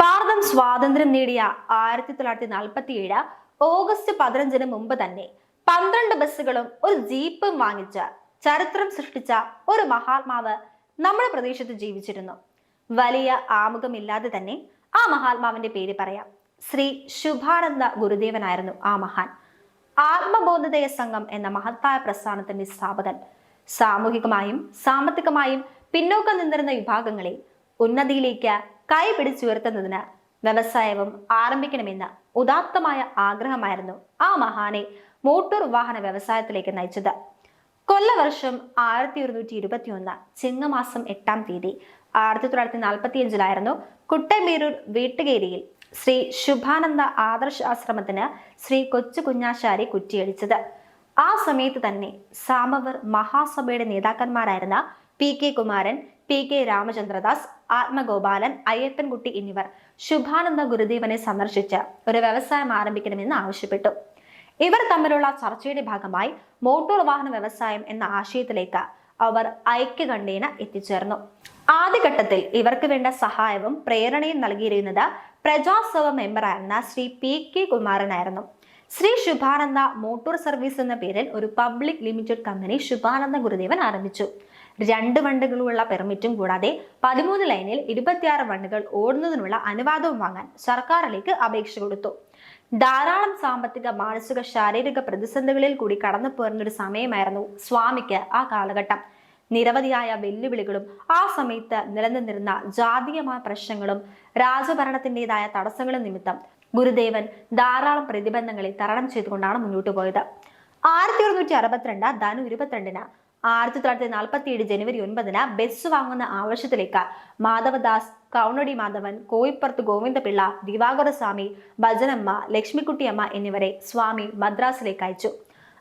ഭാരതം സ്വാതന്ത്ര്യം നേടിയ ആയിരത്തി തൊള്ളായിരത്തി നാൽപ്പത്തി ഏഴ് ഓഗസ്റ്റ് പതിനഞ്ചിന് മുമ്പ് തന്നെ പന്ത്രണ്ട് ബസ്സുകളും ഒരു ജീപ്പും വാങ്ങിച്ച് ചരിത്രം സൃഷ്ടിച്ച ഒരു മഹാത്മാവ് നമ്മുടെ പ്രദേശത്ത് ജീവിച്ചിരുന്നു. വലിയ ആമുഖമില്ലാതെ തന്നെ ആ മഹാത്മാവിന്റെ പേര് പറയാം. ശ്രീ ശുഭാനന്ദ ഗുരുദേവനായിരുന്നു ആ മഹാൻ. ആത്മബോധതയ സംഘം എന്ന മഹത്തായ പ്രസ്ഥാനത്തിന്റെ സ്ഥാപകൻ. സാമൂഹികമായും സാമ്പത്തികമായും പിന്നോക്കം നിന്നിരുന്ന വിഭാഗങ്ങളെ ഉന്നതിയിലേക്ക് കൈപിടിച്ചുയർത്തുന്നതിന് വ്യവസായവും ആരംഭിക്കണമെന്ന ഉദാത്തമായ ആഗ്രഹമായിരുന്നു ആ മഹാനെ മോട്ടോർ വാഹന വ്യവസായത്തിലേക്ക് നയിച്ചത്. കൊല്ലവർഷം ആയിരത്തി ഒരുന്നൂറ്റി ഇരുപത്തി ഒന്ന് ചിങ്ങമാസം എട്ടാം തീയതി ആയിരത്തി തൊള്ളായിരത്തി നാൽപ്പത്തി അഞ്ചിലായിരുന്നു കുട്ടമേരൂർ വീട്ടുകേരിയിൽ ശ്രീ ശുഭാനന്ദ ആദർശ ആശ്രമത്തിന് ശ്രീ കൊച്ചു കുഞ്ഞാശാരി കുറ്റിയടിച്ചത്. ആ സമയത്ത് തന്നെ സാമവർ മഹാസഭയുടെ നേതാക്കന്മാരായിരുന്ന P K Kumaran P K Ramachandradas Athmagopalan Ayyappankutty എന്നിവർ ശുഭാനന്ദ ഗുരുദേവനെ സന്ദർശിച്ച് ഒരു വ്യവസായം ആരംഭിക്കണമെന്ന് ആവശ്യപ്പെട്ടു. ഇവർ തമ്മിലുള്ള ചർച്ചയുടെ ഭാഗമായി മോട്ടോർ വാഹന വ്യവസായം എന്ന ആശയത്തിലേക്ക് അവർ ഐക്യകണ്ഠേന എത്തിച്ചേർന്നു. ആദ്യഘട്ടത്തിൽ ഇവർക്ക് വേണ്ട സഹായവും പ്രേരണയും നൽകിയിരുന്നത് പ്രജാസഭ മെമ്പറായിരുന്ന ശ്രീ പി കെ കുമാരനായിരുന്നു. ശ്രീ ശുഭാനന്ദ മോട്ടോർ സർവീസ് എന്ന പേരിൽ ഒരു public limited company Subhananda Gurudevan ആരംഭിച്ചു. രണ്ട് വണ്ടുകളുള്ള പെർമിറ്റും കൂടാതെ പതിമൂന്ന് ലൈനിൽ ഇരുപത്തിയാറ് വണ്ടുകൾ ഓടുന്നതിനുള്ള അനുവാദവും വാങ്ങാൻ സർക്കാരിലേക്ക് അപേക്ഷ കൊടുത്തു. ധാരാളം സാമ്പത്തിക മാനസിക ശാരീരിക പ്രതിസന്ധികളിൽ കൂടി കടന്നു പോരുന്നൊരു സമയമായിരുന്നു സ്വാമിക്ക് ആ കാലഘട്ടം. നിരവധിയായ വെല്ലുവിളികളും ആ സമയത്ത് നിലനിന്നിരുന്ന ജാതീയമായ പ്രശ്നങ്ങളും രാജഭരണത്തിന്റെതായ തടസ്സങ്ങളും നിമിത്തം ഗുരുദേവൻ ധാരാളം പ്രതിബന്ധങ്ങളെ തരണം ചെയ്തുകൊണ്ടാണ് മുന്നോട്ട് പോയത്. ആയിരത്തി ഒരുന്നൂറ്റി അറുപത്തിരണ്ട് ധനു ഇരുപത്തിരണ്ടിന് ആയിരത്തി തൊള്ളായിരത്തി നാൽപ്പത്തി ഏഴ് ജനുവരി ഒൻപതിന് ബസ് വാങ്ങുന്ന ആവശ്യത്തിലേക്ക് മാധവദാസ് കൗണടി മാധവൻ കോയിപ്പുറത്ത് ഗോവിന്ദപിള്ള ദിവാകര സ്വാമി ഭജനമ്മ ലക്ഷ്മിക്കുട്ടിയമ്മ എന്നിവരെ സ്വാമി മദ്രാസിലേക്ക് അയച്ചു.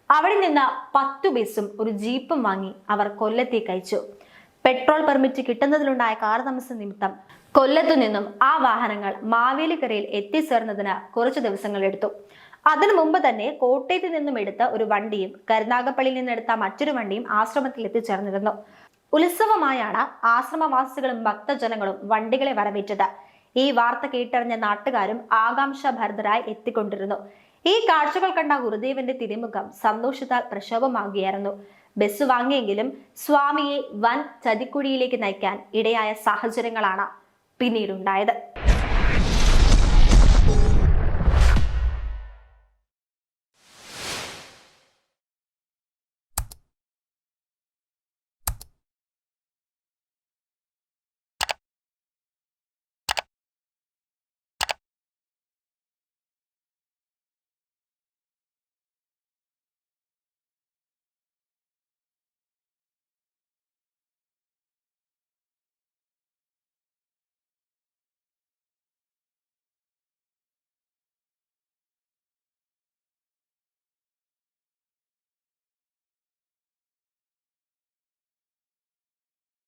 അവിടെ നിന്ന് പത്തു ബസ്സും ഒരു ജീപ്പും വാങ്ങി അവർ കൊല്ലത്തേക്ക് അയച്ചു. പെട്രോൾ പെർമിറ്റ് കിട്ടുന്നതിലുണ്ടായ കാലതാമസം നിമിത്തം കൊല്ലത്തു നിന്നും ആ വാഹനങ്ങൾ മാവേലിക്കരയിൽ എത്തിച്ചേർന്നതിന് കുറച്ചു ദിവസങ്ങൾ എടുത്തു. അതിനു മുമ്പ് തന്നെ കോട്ടയത്ത് നിന്നും എടുത്ത ഒരു വണ്ടിയും കരുനാഗപ്പള്ളിയിൽ നിന്നെടുത്ത മറ്റൊരു വണ്ടിയും ആശ്രമത്തിൽ എത്തിച്ചേർന്നിരുന്നു. ഉത്സവമായാണ് ആശ്രമവാസികളും ഭക്തജനങ്ങളും വണ്ടികളെ വരവേറ്റത്. ഈ വാർത്ത കേട്ടറിഞ്ഞ നാട്ടുകാരും ആകാംക്ഷഭരിതരായി എത്തിക്കൊണ്ടിരുന്നു. ഈ കാഴ്ചകൾ കണ്ട ഗുരുദേവന്റെ തിരുമുഖം സന്തോഷത്താൽ പ്രക്ഷോഭമാകുകയായിരുന്നു. ബസ് വാങ്ങിയെങ്കിലും സ്വാമിയെ വൻ ചതിക്കുഴിയിലേക്ക് നയിക്കാൻ ഇടയായ സാഹചര്യങ്ങളാണ്. പിന്നീടുണ്ടായത്